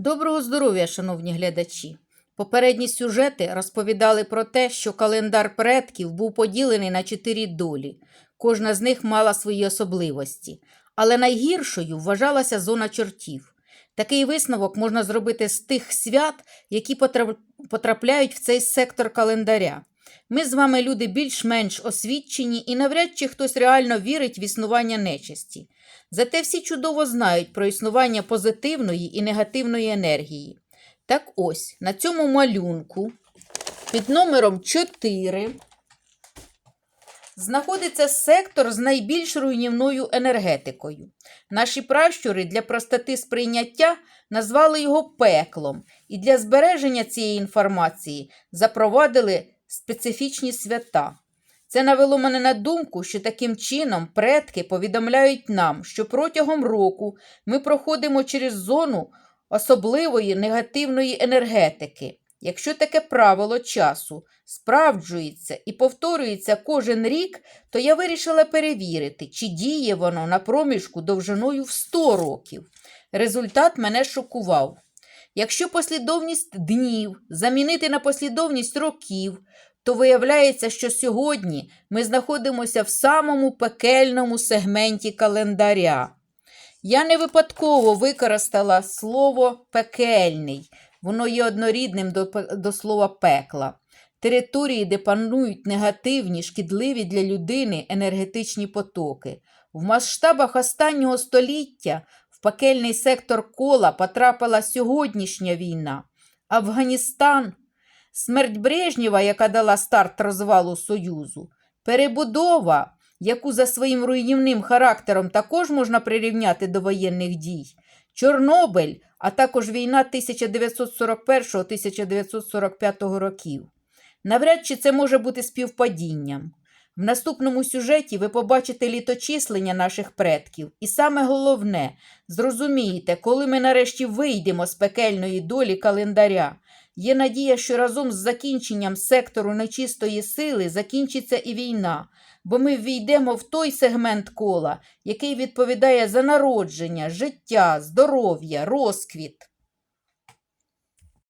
Доброго здоров'я, шановні глядачі! Попередні сюжети розповідали про те, що календар предків був поділений на чотири долі. Кожна з них мала свої особливості, але найгіршою вважалася зона чортів. Такий висновок можна зробити з тих свят, які потрапляють в цей сектор календаря. Ми з вами люди більш-менш освічені і навряд чи хтось реально вірить в існування нечисті. Зате всі чудово знають про існування позитивної і негативної енергії. Так ось, на цьому малюнку під номером 4 знаходиться сектор з найбільш руйнівною енергетикою. Наші пращури для простоти сприйняття назвали його пеклом, і для збереження цієї інформації запровадили специфічні свята. Це навело мене на думку, що таким чином предки повідомляють нам, що протягом року ми проходимо через зону особливої негативної енергетики. Якщо таке правило часу справджується і повторюється кожен рік, то я вирішила перевірити, чи діє воно на проміжку довжиною в 100 років. Результат мене шокував. Якщо послідовність днів замінити на послідовність років, то виявляється, що сьогодні ми знаходимося в самому пекельному сегменті календаря. Я не випадково використала слово пекельний, воно є однорідним до, до слова пекла. Території, де панують негативні, шкідливі для людини енергетичні потоки. В масштабах останнього століття в пекельний сектор кола потрапила сьогоднішня війна. Афганістан, смерть Брежнєва, яка дала старт розвалу Союзу, перебудова, яку за своїм руйнівним характером також можна прирівняти до воєнних дій, Чорнобиль, а також війна 1941-1945 років. Навряд чи це може бути співпадінням. В наступному сюжеті ви побачите літочислення наших предків, і саме головне, зрозумієте, коли ми нарешті вийдемо з пекельної долі календаря. Є надія, що разом з закінченням сектору нечистої сили закінчиться і війна, бо ми ввійдемо в той сегмент кола, який відповідає за народження, життя, здоров'я, розквіт.